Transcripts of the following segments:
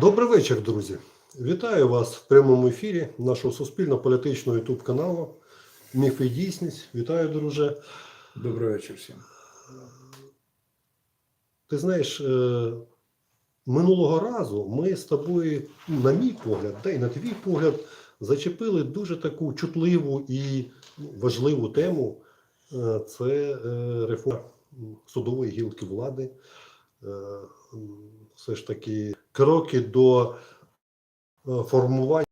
Добрий вечір, друзі. Вітаю вас в прямому ефірі нашого суспільно-політичного ютуб каналу Міф і дійсність. Вітаю, друже. Добрий вечір всім. Ти знаєш, е, минулого разу ми з тобою, на мій погляд, та й на твій погляд, зачепили дуже таку чутливу і ну, важливу тему. Е, Це е, реформа судової гілки влади. Все ж таки кроки до е, формування.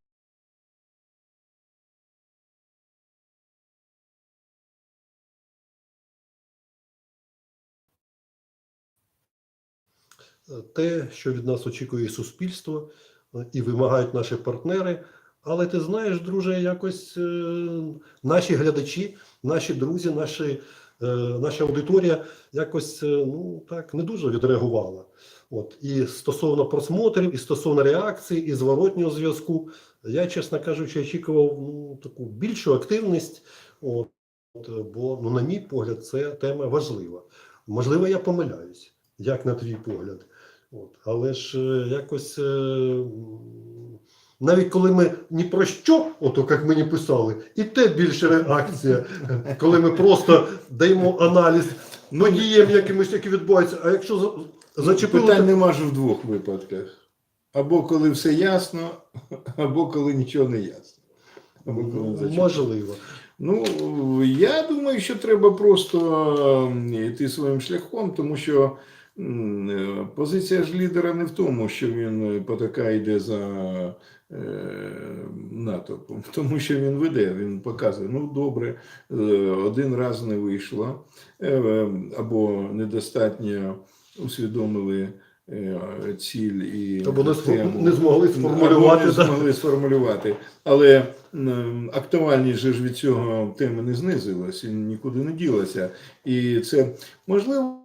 те, що від нас очікує суспільство е, і вимагають наші партнери. Але ти знаєш, друже, якось е, наші глядачі, наші друзі, наші, наша аудиторія якось е, ну так не дуже відреагувала. От і стосовно просмотрів, і стосовно реакції, і зворотнього зв'язку, я, чесно кажучи, очікував ну, таку більшу активність. От, е, бо, ну, на мій погляд, це тема важлива. Можливо, я помиляюсь, як на твій погляд. От. Але ж е, якось, е, навіть коли ми ні про що, ото як мені писали, і те більше реакція, коли ми просто даємо аналіз подіям якимось, які відбуваються. А якщо за- зачепили. Питань нема ж в двох випадках. Або коли все ясно, або коли нічого не ясно. Або коли зачепили. Можливо. Ну, я думаю, що треба просто йти своїм шляхом, тому що е, позиція ж лідера не в тому, що він потака йде за е, натовпом, тому що він веде, він показує, ну добре, е, один раз не вийшло, е, е, або недостатньо усвідомили е, ціль і Або не, тему. не змогли Або не змогли сформулювати. Але актуальність же ж від цього теми не знизилась і нікуди не ділася. І це можливо.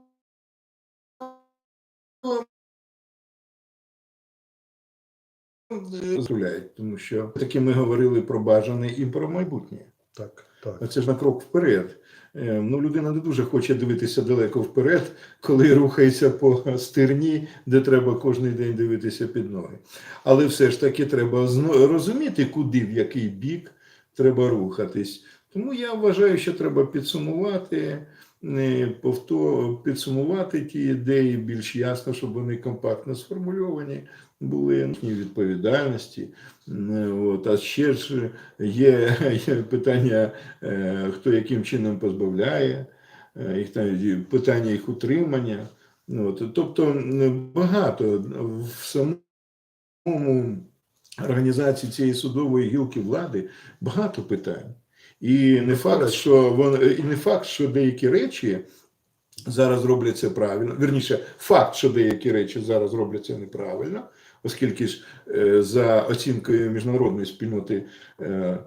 Дозволяють, тому що таки ми говорили про бажане і про майбутнє. Так, так. Це ж на крок вперед. Е, Ну, людина не дуже хоче дивитися далеко вперед, коли рухається по стерні, де треба кожен день дивитися під ноги. Але все ж таки треба розуміти, куди, в який бік треба рухатись. Тому я вважаю, що треба підсумувати, е, повто, підсумувати ті ідеї більш ясно, щоб вони компактно сформульовані були відповідальності. Е, От, а ще ж є, є питання, е, хто яким чином позбавляє, е, їх там питання їх утримання. Ну, От, тобто багато в самому організації цієї судової гілки влади багато питань. І не факт, що вон, і не факт, що деякі речі зараз робляться правильно. Вірніше, факт, що деякі речі зараз робляться неправильно, оскільки ж е, за оцінкою міжнародної спільноти е,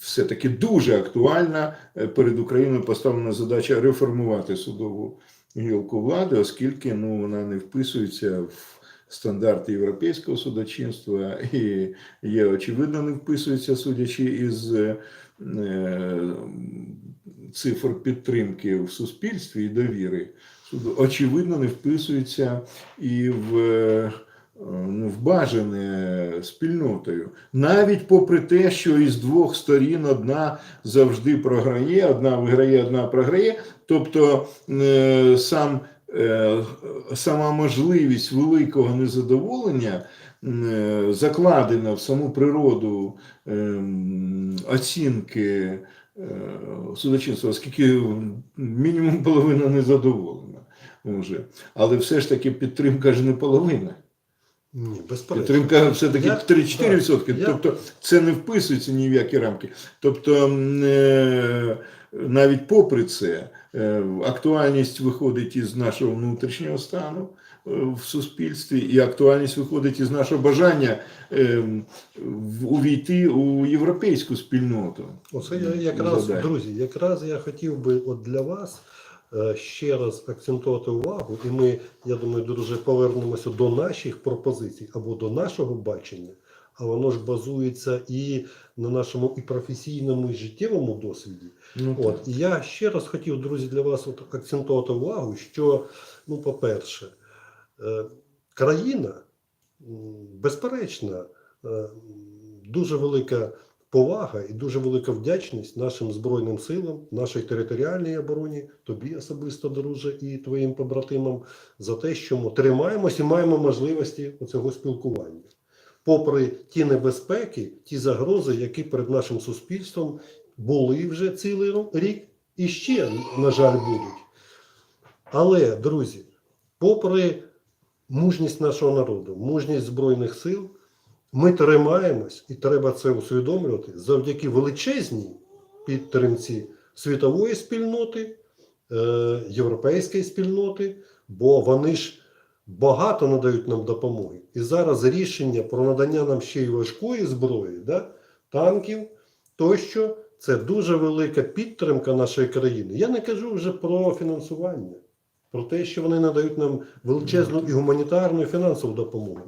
все-таки дуже актуальна е, перед Україною поставлена задача реформувати судову гілку влади, оскільки ну, вона не вписується в стандарти європейського судочинства і є очевидно не вписується, судячи із цифр підтримки в суспільстві і довіри суду, очевидно не вписується і в. Ну, в бажане спільнотою, навіть попри те, що із двох сторін одна завжди програє, одна виграє, одна програє. Тобто е, сам, е, сама можливість великого незадоволення е, закладена в саму природу оцінки судочинства, оскільки мінімум половина незадоволена. Може. Але все ж таки підтримка ж не половина. Ні, безперечно. Підтримка все-таки Я- 3-4%. Я- Тобто це не вписується ні в які рамки. Тобто, е, навіть попри це, е, актуальність виходить із нашого внутрішнього стану е, в суспільстві, і актуальність виходить із нашого бажання увійти у європейську спільноту. Оце я якраз, Задай. друзі, якраз я хотів би от для вас ще раз акцентувати увагу, і ми, я думаю, друже, повернемося до наших пропозицій або до нашого бачення, а воно ж базується і на нашому і професійному, і життєвому досвіді. Ну, От, і я ще раз хотів, друзі, для вас от акцентувати увагу, що, ну, по-перше, е, країна безперечна, е, дуже велика повага і дуже велика вдячність нашим Збройним силам, нашій територіальній обороні, тобі особисто, друже, і твоїм побратимам за те, що ми тримаємось і маємо можливості цього спілкування. Попри ті небезпеки, ті загрози, які перед нашим суспільством були вже цілий рік і ще, на жаль, будуть. Але, друзі, попри мужність нашого народу, мужність Збройних сил, ми тримаємось, і треба це усвідомлювати завдяки величезній підтримці світової спільноти, е, європейської спільноти, бо вони ж багато надають нам допомоги. І зараз рішення про надання нам ще й важкої зброї, да, танків тощо, це дуже велика підтримка нашої країни. Я не кажу вже про фінансування, про те, що вони надають нам величезну і гуманітарну, і фінансову допомогу.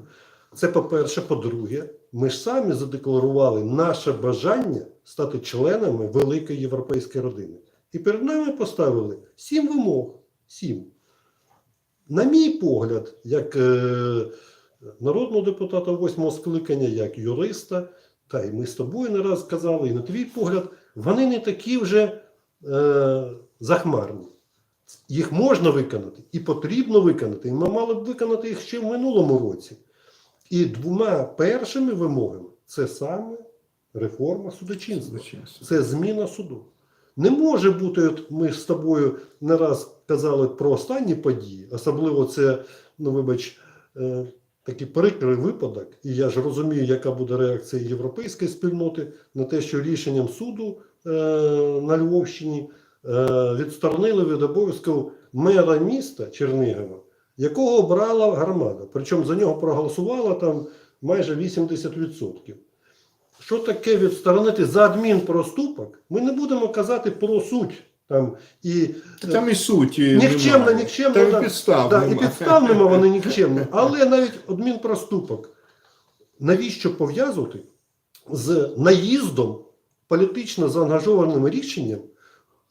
Це по-перше, по-друге, ми ж самі задекларували наше бажання стати членами великої європейської родини. І перед нами поставили сім вимог. Сім. На мій погляд, як е, народного депутата восьмого скликання, як юриста, та й ми з тобою не раз казали, і на твій погляд, вони не такі вже е, захмарні. Їх можна виконати і потрібно виконати. І ми мали б виконати їх ще в минулому році. І двома першими вимогами це саме реформа судочинства. Це зміна суду. Не може бути, от ми з тобою не раз казали про останні події, особливо це, ну вибач, е, такий прикрий випадок, і я ж розумію, яка буде реакція європейської спільноти на те, що рішенням суду е, на Львовщині е, відсторонили від обов'язків мера міста Чернігова, якого обрала громада. Причому за нього проголосувало там майже 80%. Що таке відсторонити за адмінпроступок? Ми не будемо казати про суть там і Та Там і суті. Нікчемна, немає. нікчемна, Там і підстав. да, і підставними вони нікчемні. Але навіть адмінпроступок. Навіщо пов'язувати з наїздом політично заангажованим рішенням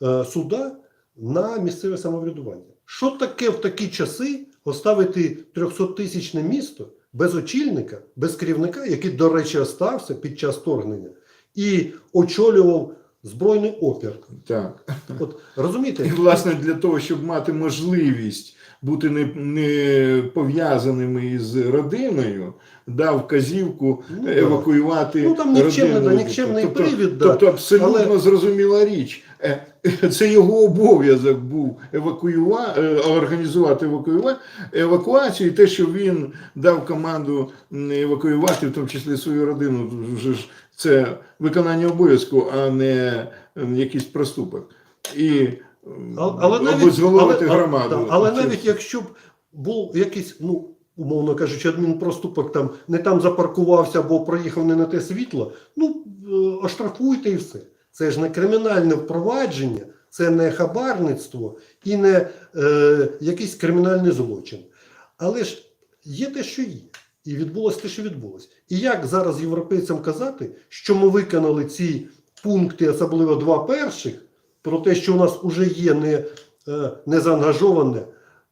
е, суда на місцеве самоврядування? Що таке в такі часи поставити 300-тисячне місто без очільника, без керівника, який, до речі, остався під час вторгнення, і очолював збройний опір? Так. От розумієте? І, власне, для того, щоб мати можливість бути не, не пов'язаними із родиною, дав вказівку Ну, да. евакуювати. Ну, там нікчемний, родину. да, нікчемний тобто, привід, да. Тобто абсолютно Але- зрозуміла річ. Е, Це його обов'язок був евакуюва... е, організувати евакуюва... евакуацію, і те, що він дав команду евакуювати, в тому числі свою родину, вже ж це виконання обов'язку, а не якийсь проступок. І м, А- Але навіть, але, громаду. да, але навіть якщо б був якийсь, ну, умовно кажучи, адмінпроступок там не там запаркувався або проїхав не на те світло, ну е, оштрафуйте і все. Це ж не кримінальне впровадження, це не хабарництво і не е, якийсь кримінальний злочин. Але ж є те, що є. І відбулося те, що відбулося. І як зараз європейцям казати, що ми виконали ці пункти, особливо два перших, про те, що у нас вже є не, е, незаангажоване,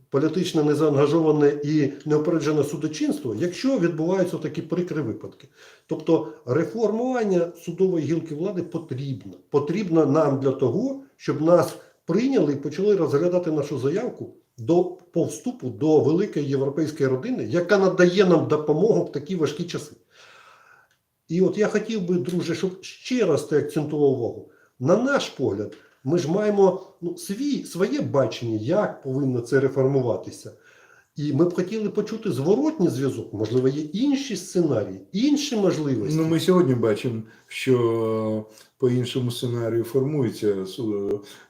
політично незаангажоване і неопереджене судочинство, якщо відбуваються такі прикрі випадки. Тобто реформування судової гілки влади потрібно. Потрібно нам для того, щоб нас прийняли і почали розглядати нашу заявку до по вступу до великої європейської родини, яка надає нам допомогу в такі важкі часи. І от я хотів би, друже, щоб ще раз ти акцентував увагу. На наш погляд, ми ж маємо ну, свій, своє бачення, як повинно це реформуватися. І ми б хотіли почути зворотній зв'язок. Можливо, є інші сценарії, інші можливості. Ну, ми сьогодні бачимо, що по іншому сценарію формується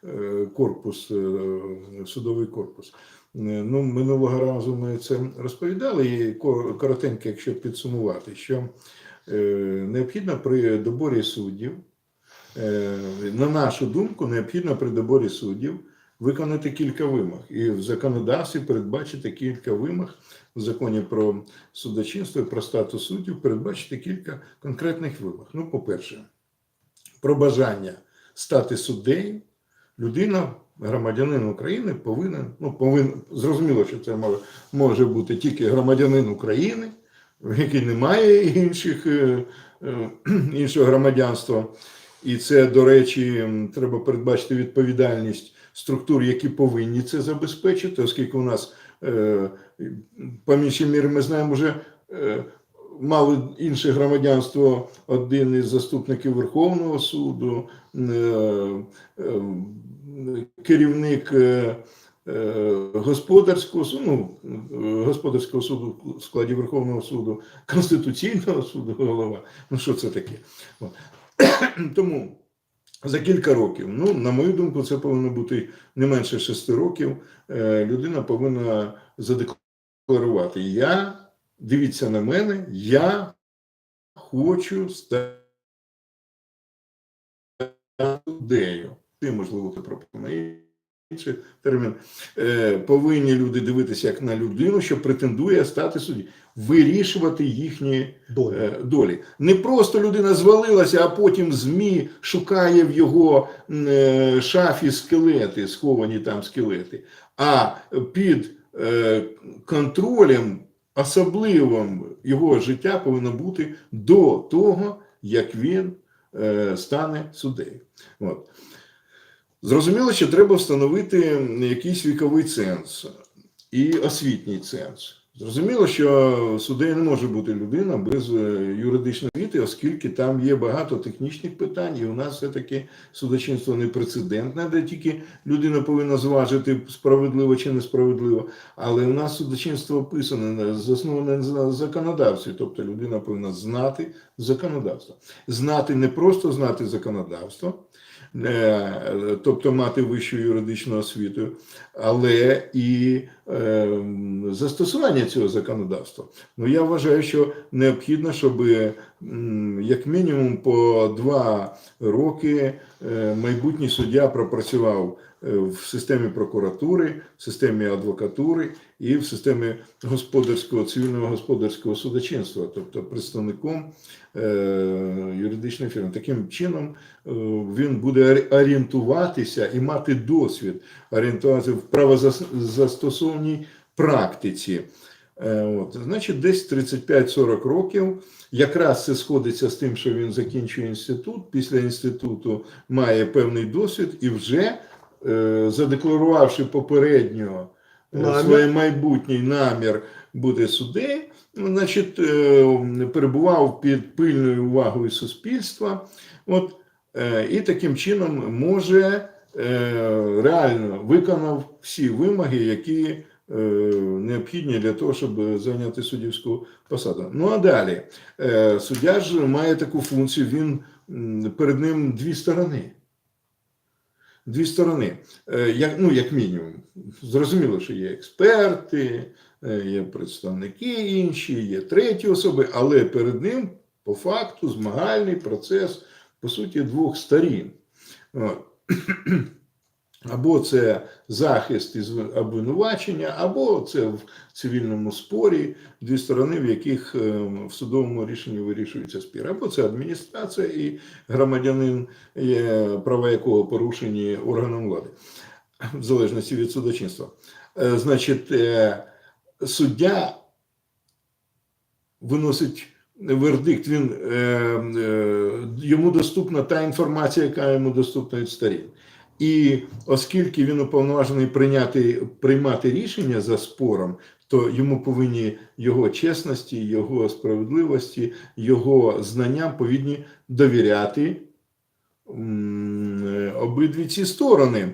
е, корпус, е, судовий корпус. Е, Ну, минулого разу ми це розповідали, і коротенько, якщо підсумувати, що необхідно при доборі суддів, на нашу думку, необхідно при доборі суддів виконати кілька вимог. І в законодавстві передбачити кілька вимог в законі про судочинство і про статус суддів передбачити кілька конкретних вимог. Ну, по-перше, про бажання стати суддею, людина, громадянин України, повинен, ну, повинен, зрозуміло, що це може, може бути тільки громадянин України, в якій немає інших, е, е, іншого громадянства. І це, до речі, треба передбачити відповідальність структур, які повинні це забезпечити, оскільки у нас е, по іншій мірі ми знаємо вже. е, Мали інше громадянство один із заступників Верховного суду, е, керівник господарського суду, ну, господарського суду в складі Верховного суду, Конституційного суду голова. Ну що це таке? Тому за кілька років, ну, на мою думку, це повинно бути не менше шести років. е, Людина повинна задекларувати. Я, дивіться на мене, я хочу стати суддею. Ти, можливо, ти пропонує інший термін. Е, повинні люди дивитися як на людину, що претендує стати суддєю, вирішувати їхні е, долі. Не просто людина звалилася, а потім ЗМІ шукає в його е, шафі скелети, сховані там скелети, а під е, контролем особливим його життя повинно бути до того, як він стане суддею. От. Зрозуміло, що треба встановити якийсь віковий ценз і освітній ценз. Зрозуміло, що суддею не може бути людина без е, юридичної освіти, оскільки там є багато технічних питань, і у нас все-таки судочинство не прецедентне, де тільки людина повинна зважити справедливо чи несправедливо. Але у нас судочинство описане, засноване на законодавстві, тобто людина повинна знати законодавство. Знати не просто знати законодавство, е, тобто мати вищу юридичну освіту, але і е, застосування цього законодавства. Ну я вважаю, що необхідно, щоб як мінімум по два роки е, майбутній суддя пропрацював е, в системі прокуратури, в системі адвокатури і в системі господарського цивільного господарського судочинства, тобто представником е, юридичної фірми. Таким чином він буде орієнтуватися і мати досвід орієнтуватися в правозастосовній практиці. Е, От, значить, десь 35-40 років. Якраз це сходиться з тим, що він закінчує інститут. Після інституту має певний досвід і вже е, задекларувавши попередньо е, своє майбутній намір бути суддею, значить, е, перебував під пильною увагою суспільства. От, е, і таким чином може реально виконав всі вимоги, які е, необхідні для того, щоб зайняти суддівську посаду. Ну а далі, е, суддя ж має таку функцію, він перед ним дві сторони. Дві сторони, Е, як, ну, як мінімум. Зрозуміло, що є експерти, е, є представники інші, є треті особи, але перед ним по факту змагальний процес, по суті, двох сторін. Або це захист із обвинувачення, або це в цивільному спорі дві сторони, в яких е, в судовому рішенні вирішується спір. Або це адміністрація і громадянин, права якого порушені органом влади, в залежності від судочинства. Е, Значить, е, суддя виносить вердикт, він, е, е, йому доступна та інформація, яка йому доступна від сторін. І оскільки він уповноважений прийняти, приймати рішення за спором, то йому повинні його чесності, його справедливості, його знанням повинні довіряти м, е, обидві ці сторони.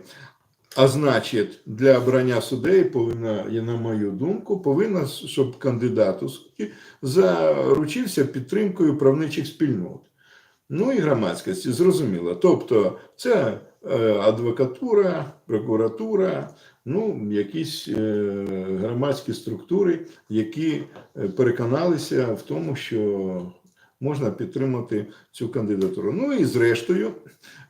А значить, для обрання судей повинна, я на мою думку, повинна, щоб кандидат у судді заручився підтримкою правничих спільнот. Ну і громадськості, зрозуміло. Тобто, це е, адвокатура, прокуратура, ну, якісь е, громадські структури, які е, переконалися в тому, що можна підтримати цю кандидатуру. Ну і зрештою,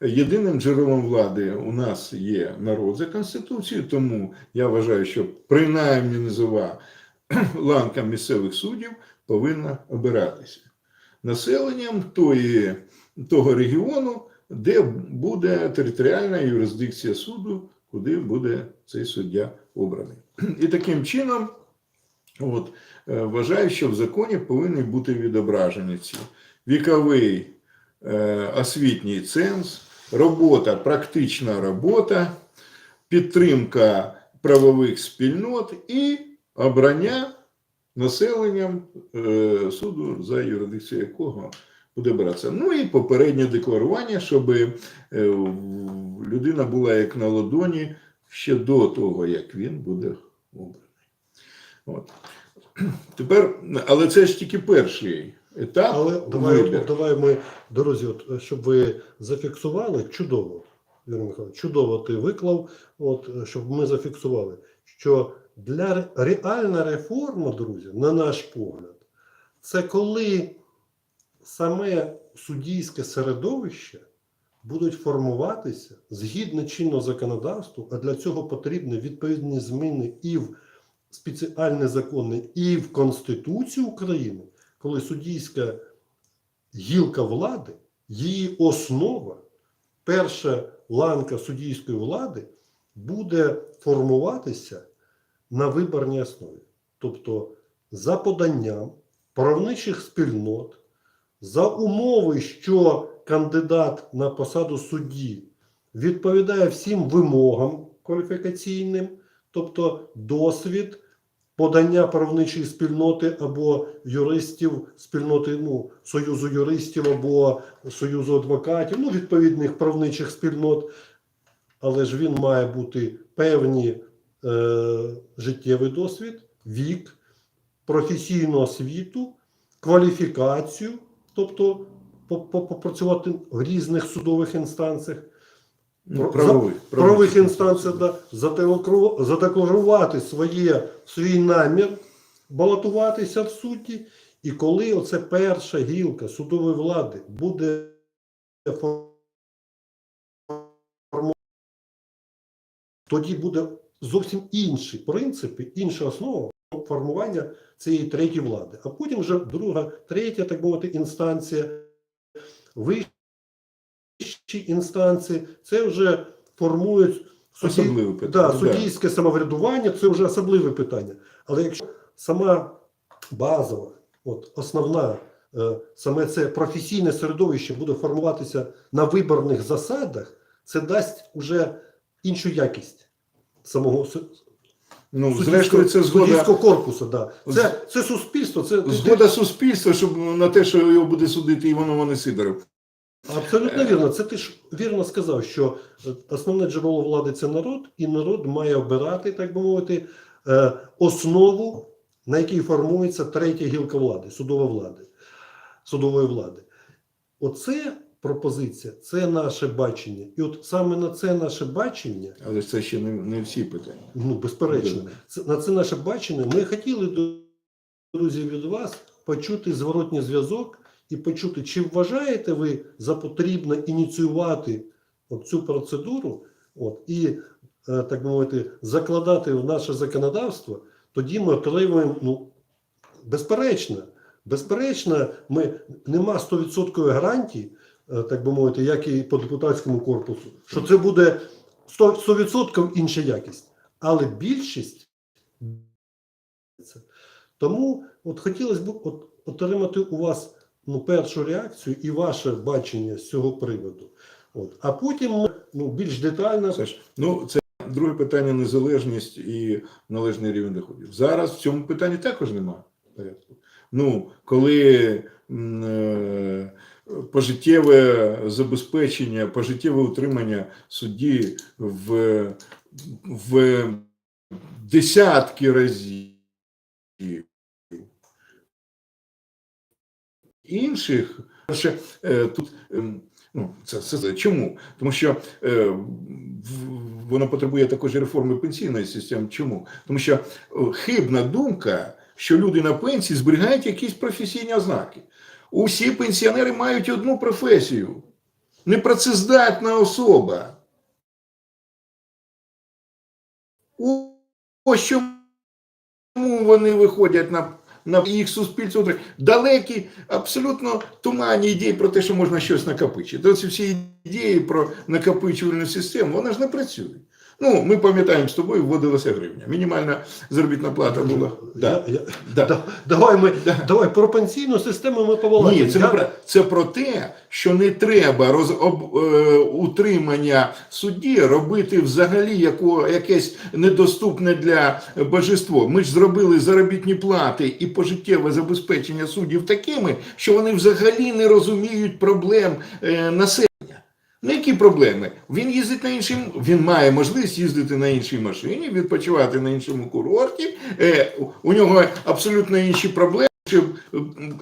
єдиним джерелом влади у нас є народ за Конституцією, тому я вважаю, що принаймні низова ланка місцевих суддів повинна обиратися населенням тої, того регіону, де буде територіальна юрисдикція суду, куди буде цей суддя обраний. І таким чином От, е, вважаю, що в законі повинні бути відображені ці віковий е, освітній ценз, робота, практична робота, підтримка правових спільнот і обрання населенням е, суду, за юрисдикцією якого буде братися. Ну і попереднє декларування, щоб е, людина була як на ладоні ще до того, як він буде обраний. От. Тепер, але це ж тільки перший етап. Але давай, давай ми, друзі, от, щоб ви зафіксували, чудово, Юрій Михайлович, чудово ти виклав, от, щоб ми зафіксували, що для реальна реформа, друзі, на наш погляд, це коли саме суддійське середовище будуть формуватися згідно чинного законодавства, а для цього потрібні відповідні зміни і в спеціальні закони, і в Конституцію України, коли суддійська гілка влади, її основа, перша ланка суддійської влади буде формуватися на виборній основі. Тобто за поданням правничих спільнот, за умови, що кандидат на посаду судді відповідає всім вимогам кваліфікаційним, тобто досвід, подання правничої спільноти або юристів спільноти ну, Союзу юристів або Союзу адвокатів, ну, відповідних правничих спільнот, але ж він має бути певні е, життєвий досвід, вік, професійну освіту, кваліфікацію, тобто по- по- попрацювати в різних судових інстанціях, правових, правових інстанціях да, задеклару- задекларувати своє, свій намір балотуватися в судді. І коли оце перша гілка судової влади буде форму- тоді буде зовсім інші принципи, інша основа формування цієї третьої влади. А потім вже друга, третя, так мовити, інстанція, вищі інстанції, це вже формують питання. Да, суддійське самоврядування це вже особливе питання. Але якщо сама базова, от основна, е, саме це професійне середовище буде формуватися на виборних засадах, це дасть уже іншу якість самого Ну, зрештою, це згода, корпусу. Да. Це, це суспільство, це згода суспільства, щоб на те, що його буде судити Іван Іванович Сидоров. Абсолютно вірно. Це ти ж вірно сказав, що е, основне джерело влади це народ, і народ має обирати, так би мовити, е, основу, на якій формується третя гілка влади, судова влади, судової влади. Оце пропозиція, це наше бачення. І от саме на це наше бачення, Але це ще не, не всі питання. ну безперечно, це, на це наше бачення. Ми хотіли друзі від вас почути зворотній зв'язок і почути, чи вважаєте ви за потрібно ініціювати цю процедуру, от і е, так би мовити, закладати в наше законодавство, тоді ми отримуємо, ну безперечно, безперечно, ми нема 100% гарантій, е, так би мовити, як і по депутатському корпусу, що це буде 100%, 100% інша якість. Але більшість. Тому от хотілося б от, отримати у вас ну, першу реакцію і ваше бачення з цього приводу. От. А потім ну, більш детально. Саш, ну це друге питання незалежність і належний рівень доходів. Зараз в цьому питанні також немає порядку. Ну, коли е, пожиттєве забезпечення, пожиттєве утримання судді в, в десятки разів інших, ще е, тут ем, ну, це, це, це чому? Тому що е, воно потребує також реформи пенсійної системи. Чому? Тому що хибна думка, що люди на пенсії зберігають якісь професійні ознаки. Усі пенсіонери мають одну професію. Непрацездатна особа. Ось чому вони виходять на, на їх суспільство далекі, абсолютно туманні ідеї про те, що можна щось накопичити. Оці всі ідеї про накопичувальну систему, вона ж не працює. Ну, ми пам'ятаємо з тобою, вводилася гривня. Мінімальна заробітна плата була. Да. Я, я, Да. да, давай ми Да. давай про пенсійну систему ми повалаємо. Ні, це, не про, це про те, що не треба роз, об, е, утримання судді робити взагалі яко, якесь недоступне для божество. Ми ж зробили заробітні плати і пожиттєве забезпечення суддів такими, що вони взагалі не розуміють проблем е, населення. Ну, які проблеми? Він їздить на іншим, він має можливість їздити на іншій машині, відпочивати на іншому курорті. Е, у- нього абсолютно інші проблеми.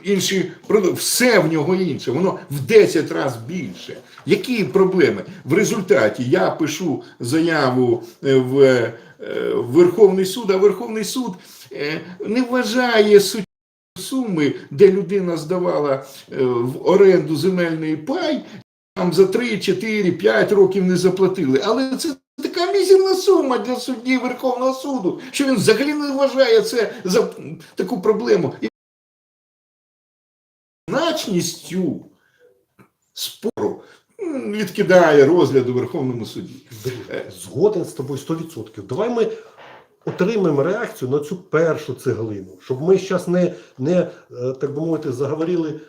Інші все в нього інше, воно в 10 разів більше. Які проблеми? В результаті я пишу заяву е, в е, Верховний суд, а Верховний суд е, не вважає суттєвою суми, де людина здавала в оренду земельний пай, там за 3, 4, 5 років не заплатили. Але це така мізерна сума для судді Верховного суду, що він взагалі не вважає це за таку проблему. І значністю спору відкидає розгляд у Верховному суді. Згоден з тобою 100%. Давай ми отримаємо реакцію на цю першу цеглину, щоб ми зараз не, не е, так би мовити, заговорили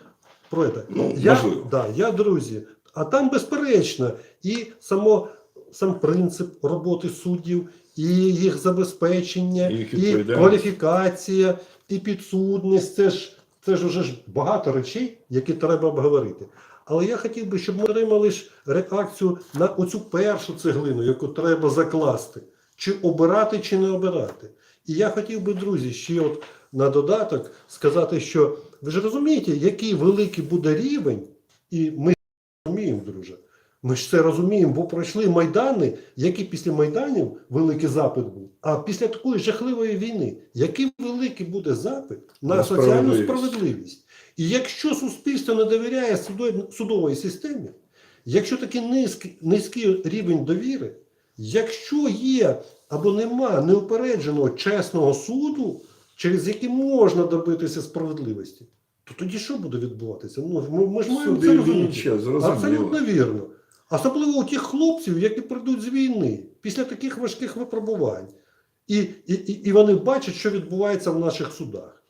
про це. Ну, я, да, я, друзі, а там безперечно, і само, сам принцип роботи суддів, і їх забезпечення, І і кваліфікація, і підсудність. Це ж, це ж уже ж багато речей, які треба обговорити. Але я хотів би, щоб ми отримали ж реакцію на оцю першу цеглину, яку треба закласти, чи обирати, чи не обирати. І я хотів би, друзі, ще от на додаток сказати, що ви ж розумієте, який великий буде рівень, і ми розуміємо, друже. Ми ж це розуміємо, бо пройшли майдани, які після майданів великий запит був. А після такої жахливої війни, який великий буде запит на, На соціальну справедливість. справедливість? І якщо суспільство не довіряє судо- судової системі, якщо такий низький, низький рівень довіри, якщо є або нема неупередженого чесного суду, через який можна добитися справедливості, то тоді що буде відбуватися? Ну, ми, ми ж маємо це розуміти. зрозуміло. Абсолютно вірно. Особливо у тих хлопців, які прийдуть з війни після таких важких випробувань. І, і, і, і вони бачать, що відбувається в наших судах.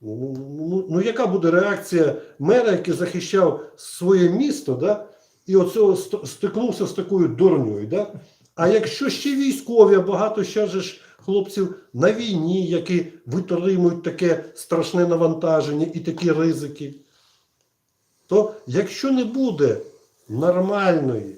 Ну, ну, ну, ну яка буде реакція мера, який захищав своє місто, да? і оцього стикнувся з такою дурньою. Да? А якщо ще військові, а багато ще ж хлопців на війні, які витримують таке страшне навантаження і такі ризики, то якщо не буде нормальної,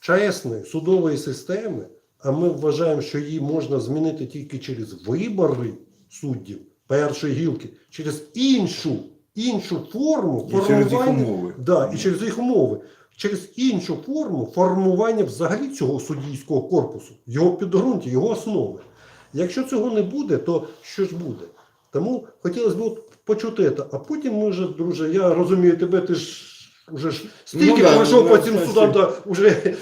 чесної судової системи, а ми вважаємо, що її можна змінити тільки через вибори суддів першої гілки, через іншу, іншу форму І через їх умови. Да, і через їх умови, через іншу форму формування взагалі цього суддійського корпусу, його підґрунтя, його основи. Якщо цього не буде, то що ж буде? Тому хотілося б почути це. А потім ми вже, друже, я розумію тебе, ти ж вже ж стільки Ну пройшов по цим судам, стільки. вже,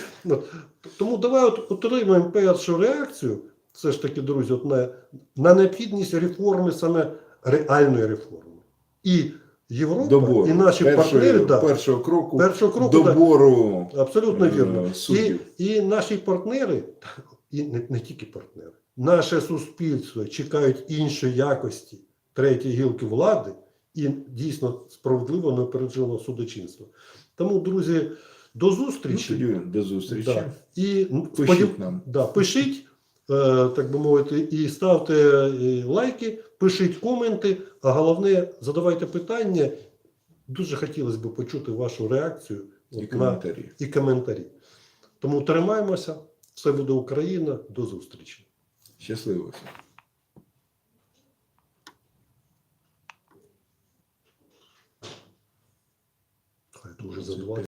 тому давай от отримаємо першу реакцію, все ж таки, друзі, от на, на необхідність реформи, саме реальної реформи. І Європа, Добору. і наші першого, партнери, да, першого кроку першого кроку, да, добору Абсолютно е, вірно. І, і наші партнери, і не, не тільки партнери, наше суспільство чекають іншої якості третьої гілки влади і дійсно справедливо неопередженого судочинства. Тому, друзі, до Ну, зустрічі. тоді до зустрічі. Да. І ну, Пишіть сподів- нам. Да, пишіть, е, так би мовити, і ставте е, лайки, пишіть коменти, а головне, задавайте питання. Дуже хотілося б почути вашу реакцію І на, коментарі. і коментарі. Тому тримаємося, все буде Україна, до зустрічі. Щасливо. всім. За 20.